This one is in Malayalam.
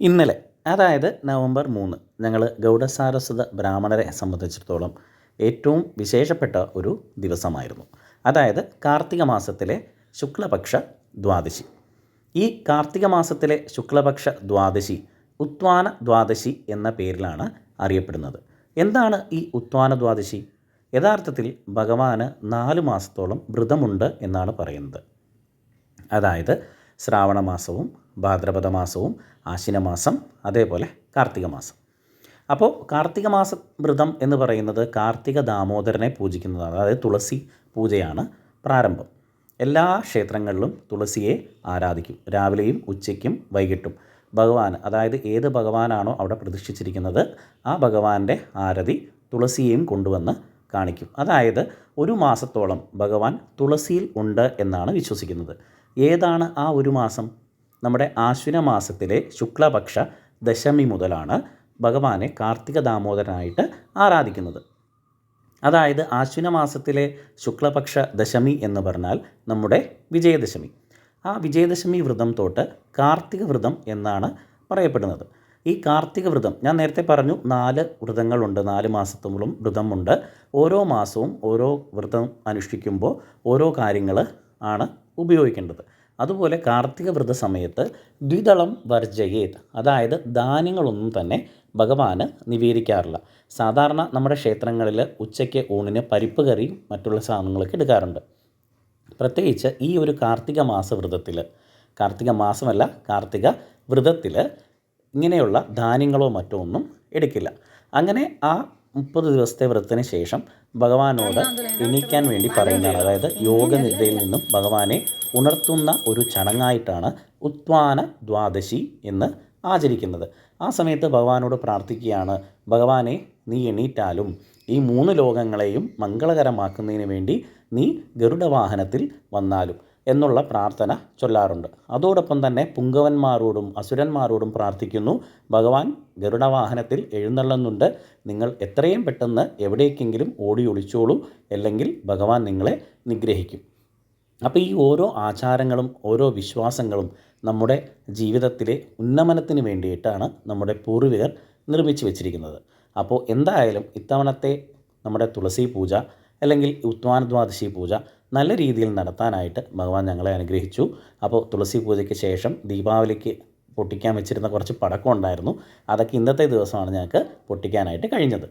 ഇന്നലെ അതായത് നവംബർ മൂന്ന് ഞങ്ങൾ ഗൗഡസാരസ്വത ബ്രാഹ്മണരെ സംബന്ധിച്ചിടത്തോളം ഏറ്റവും വിശേഷപ്പെട്ട ഒരു ദിവസമായിരുന്നു. അതായത് കാർത്തിക മാസത്തിലെ ശുക്ലപക്ഷ ദ്വാദശി. ഈ കാർത്തിക മാസത്തിലെ ശുക്ലപക്ഷ ദ്വാദശി ഉത്വാന ദ്വാദശി എന്ന പേരിലാണ് അറിയപ്പെടുന്നത്. എന്താണ് ഈ ഉത്വാന ദ്വാദശി? യഥാർത്ഥത്തിൽ ഭഗവാന് നാല് മാസത്തോളം വ്രതമുണ്ട് എന്നാണ് പറയുന്നത്. അതായത് ശ്രാവണ മാസവും ഭാദ്രപദ മാസവും ആശ്വിന മാസം അതേപോലെ കാർത്തിക മാസം അപ്പോൾ കാർത്തിക മാസ വ്രതം എന്ന് പറയുന്നത് കാർത്തിക ദാമോദരനെ പൂജിക്കുന്നതാണ്. അതായത് തുളസി പൂജയാണ് പ്രാരംഭം. എല്ലാ ക്ഷേത്രങ്ങളിലും തുളസിയെ ആരാധിക്കും. രാവിലെയും ഉച്ചയ്ക്കും വൈകിട്ടും. ഭഗവാൻ അതായത് ഏത് ഭഗവാനാണോ അവിടെ പ്രതിഷ്ഠിച്ചിരിക്കുന്നത് ആ ഭഗവാന്റെ ആരതി തുളസിയെയും കൊണ്ടുവന്ന് കാണിക്കും. അതായത് ഒരു മാസത്തോളം ഭഗവാൻ തുളസിയിൽ ഉണ്ട് എന്നാണ് വിശ്വസിക്കുന്നത്. ഏതാണ് ആ ഒരു മാസം? നമ്മുടെ ആശ്വിന മാസത്തിലെ ശുക്ലപക്ഷ ദശമി മുതലാണ് ഭഗവാനെ കാർത്തിക ദാമോദരനായിട്ട് ആരാധിക്കുന്നത്. അതായത് ആശ്വിന മാസത്തിലെ ശുക്ലപക്ഷ ദശമി എന്ന് പറഞ്ഞാൽ നമ്മുടെ വിജയദശമി. ആ വിജയദശമി വ്രതം തൊട്ട് കാർത്തിക വ്രതം എന്നാണ് പറയപ്പെടുന്നത്. ഈ കാർത്തിക വ്രതം ഞാൻ നേരത്തെ പറഞ്ഞു നാല് വ്രതങ്ങളുണ്ട് നാല് മാസത്തോളം വ്രതമുണ്ട്. ഓരോ മാസവും ഓരോ വ്രതം അനുഷ്ഠിക്കുമ്പോൾ ഓരോ കാര്യങ്ങൾ ആണ് ഉപയോഗിക്കേണ്ടത്. അതുപോലെ കാർത്തിക വ്രത സമയത്ത് ദ്വിതളം വർജയേത്. അതായത് ധാന്യങ്ങളൊന്നും തന്നെ ഭഗവാന് നിവേദിക്കാറില്ല. സാധാരണ നമ്മുടെ ക്ഷേത്രങ്ങളിൽ ഉച്ചയ്ക്ക് ഊണിന് പരിപ്പ് കറിയും മറ്റുള്ള സാധനങ്ങളൊക്കെ എടുക്കാറുണ്ട്. പ്രത്യേകിച്ച് ഈ ഒരു കാർത്തിക മാസ വ്രതത്തിൽ കാർത്തിക മാസമല്ല കാർത്തിക വ്രതത്തിൽ ഇങ്ങനെയുള്ള ധാന്യങ്ങളോ മറ്റോ ഒന്നും എടുക്കില്ല. അങ്ങനെ ആ മുപ്പത് ദിവസത്തെ വ്രതത്തിന് ശേഷം ഭഗവാനോട് എണീക്കാൻ വേണ്ടി പറയുന്നതാണ്. അതായത് യോഗനിദ്രയിൽ നിന്നും ഭഗവാനെ ഉണർത്തുന്ന ഒരു ചടങ്ങായിട്ടാണ് ഉത്വാന ദ്വാദശി എന്ന് ആചരിക്കുന്നത്. ആ സമയത്ത് ഭഗവാനോട് പ്രാർത്ഥിക്കുകയാണ് ഭഗവാനെ നീ എണീറ്റാലും ഈ മൂന്ന് ലോകങ്ങളെയും മംഗളകരമാക്കുന്നതിന് വേണ്ടി നീ ഗരുഡവാഹനത്തിൽ വന്നാലും എന്നുള്ള പ്രാർത്ഥന ചൊല്ലാറുണ്ട്. അതോടൊപ്പം തന്നെ പുങ്കവന്മാരോടും അസുരന്മാരോടും പ്രാർത്ഥിക്കുന്നു. ഭഗവാൻ ഗരുഡവാഹനത്തിൽ എഴുന്നള്ളുന്നുണ്ട്. നിങ്ങൾ എത്രയും പെട്ടെന്ന് എവിടേക്കെങ്കിലും ഓടി ഒളിച്ചോളൂ. അല്ലെങ്കിൽ ഭഗവാൻ നിങ്ങളെ നിഗ്രഹിക്കും. അപ്പോൾ ഈ ഓരോ ആചാരങ്ങളും ഓരോ വിശ്വാസങ്ങളും നമ്മുടെ ജീവിതത്തിലെ ഉന്നമനത്തിന് വേണ്ടിയിട്ടാണ് നമ്മുടെ പൂർവികർ നിർമ്മിച്ചു വെച്ചിരിക്കുന്നത്. അപ്പോൾ എന്തായാലും ഇത്തവണത്തെ നമ്മുടെ തുളസി പൂജ അല്ലെങ്കിൽ ഉത്വാനദ്വാദശി പൂജ നല്ല രീതിയിൽ നടത്താനായിട്ട് ഭഗവാൻ ഞങ്ങളെ അനുഗ്രഹിച്ചു. അപ്പോൾ തുളസി പൂജയ്ക്ക് ശേഷം ദീപാവലിക്ക് പൊട്ടിക്കാൻ വെച്ചിരുന്ന കുറച്ച് പടക്കം ഉണ്ടായിരുന്നു. അതൊക്കെ ഇന്നത്തെ ദിവസമാണ് ഞങ്ങൾക്ക് പൊട്ടിക്കാനായിട്ട് കഴിഞ്ഞത്.